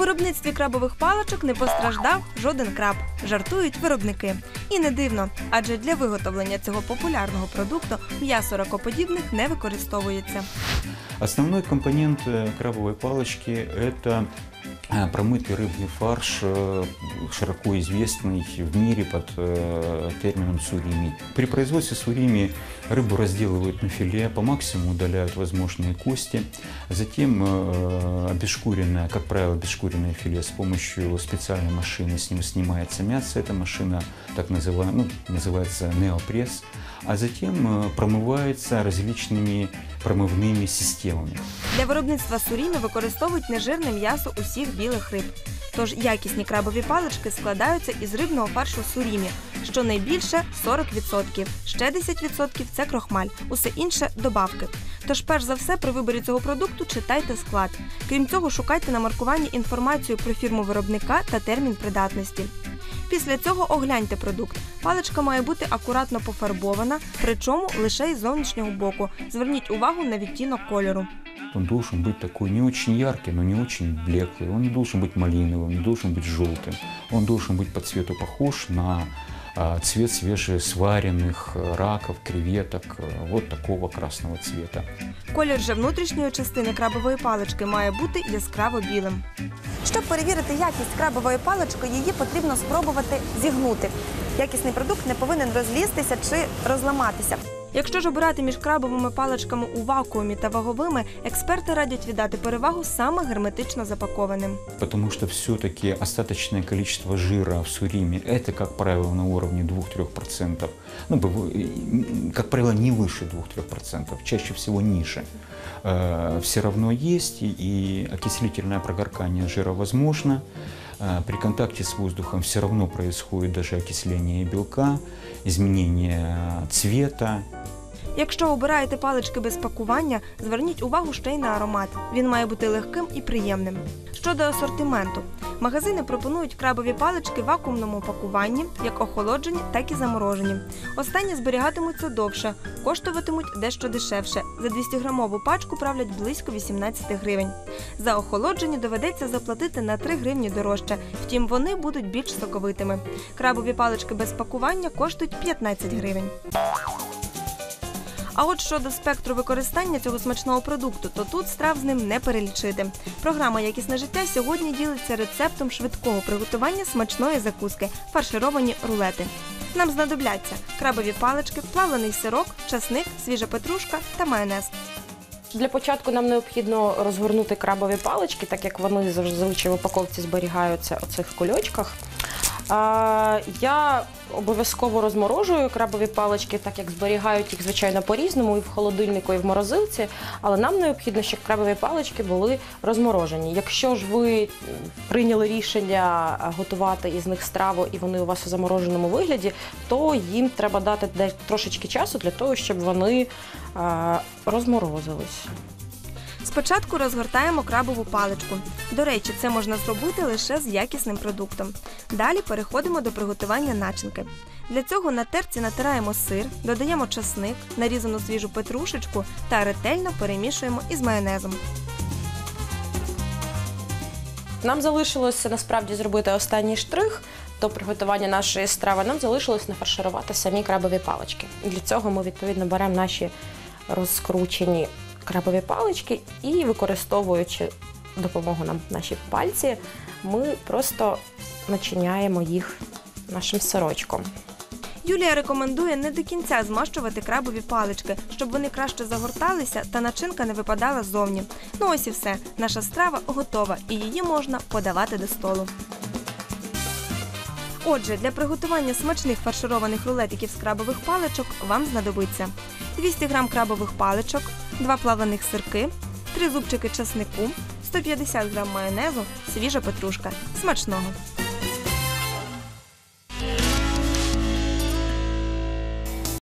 виробництві крабових паличок не постраждав жоден краб, жартують виробники. І не дивно, адже для виготовлення цього популярного продукту м'ясо ракоподібних не використовується. Основной компонент э, крабовой палочки – это э, промытый рыбный фарш, э, широко известный в мире под э, термином сурими. При производстве сурими рыбу разделывают на филе, по максимуму удаляют возможные кости, затем э, обезшкуренное, как правило, обезшкуренное филе с помощью специальной машины с ним снимается мясо. Эта машина так называемая, ну, называется неопресс, а затем э, промывается различными промывными системами. Для виробництва сурімі використовують нежирне м'ясо усіх білих риб. Тож якісні крабові палички складаються із рибного фаршу сурімі, що найбільше 40%. Ще 10% – це крохмаль, усе інше добавки. Тож, перш за все, при виборі цього продукту читайте склад. Крім цього, шукайте на маркуванні інформацію про фірму виробника та термін придатності. Після цього огляньте продукт. Паличка має бути акуратно пофарбована, причому лише із зовнішнього боку. Зверніть увагу на відтінок кольору. Он должен быть такой не очень яркий, но не очень блеклый. Он не должен быть малиновым, не должен быть желтым. Он должен быть по цвету похож на а, цвет свежесваренных э, раков, креветок, э, вот такого красного цвета. Колір же внутрішньої частини крабової палички має бути яскраво білим. Щоб перевірити якість крабової палички, її потрібно спробувати зігнути. Якісний продукт не повинен розлізтися чи розламатися. Якщо ж обирати між крабовими паличками у вакуумі та ваговими, експерти радять віддати перевагу саме герметично запакованим. Потому что все-таки остаточное количество жира в суриме – это, как правило, на уровне 2-3%. Ну, быв- и, как правило, не выше 2-3%, чаще всего ниже. Все равно есть, и- и окислительное прогоркание жира возможно. Э, При контакте с воздухом все равно происходит даже окисление белка, изменение цвета, Якщо обираєте палички без пакування, зверніть увагу ще й на аромат. Він має бути легким і приємним. Щодо асортименту, магазини пропонують крабові палички в вакуумному пакуванні, як охолоджені, так і заморожені. Останні зберігатимуться довше, коштуватимуть дещо дешевше. За 200-грамову пачку правлять близько 18 гривень. За охолоджені доведеться заплатити на 3 гривні дорожче, втім вони будуть більш соковитими. Крабові палички без пакування коштують 15 гривень. А от щодо спектру використання цього смачного продукту, то тут страв з ним не перелічити. Програма Якісне життя сьогодні ділиться рецептом швидкого приготування смачної закуски фаршировані рулети. Нам знадобляться крабові палички, плавлений сирок, часник, свіжа петрушка та майонез. Для початку нам необхідно розгорнути крабові палички, так як вони зазвичай в упаковці зберігаються у цих кульочках. Я обов'язково розморожую крабові палички, так як зберігають їх, звичайно, по-різному, і в холодильнику, і в морозилці. Але нам необхідно, щоб крабові палички були розморожені. Якщо ж ви прийняли рішення готувати із них страву, і вони у вас у замороженому вигляді, то їм треба дати трошечки часу для того, щоб вони розморозились. Спочатку розгортаємо крабову паличку. До речі, це можна зробити лише з якісним продуктом. Далі переходимо до приготування начинки. Для цього на терці натираємо сир, додаємо часник, нарізану свіжу петрушечку та ретельно перемішуємо із майонезом. Нам залишилося насправді зробити останній штрих до приготування нашої страви. Нам залишилось нафарширувати самі крабові палички. Для цього ми відповідно беремо наші розкручені крабові палички і використовуючи допомогу нам наші пальці, ми просто начиняємо їх нашим сирочком. Юлія рекомендує не до кінця змащувати крабові палички, щоб вони краще загорталися та начинка не випадала ззовні. Ну ось і все. Наша страва готова і її можна подавати до столу. Отже, для приготування смачних фаршированих рулетиків з крабових паличок вам знадобиться 200 г крабових паличок, 2 плаваних сирки, 3 зубчики часнику, 150 г майонезу, свіжа петрушка. Смачного!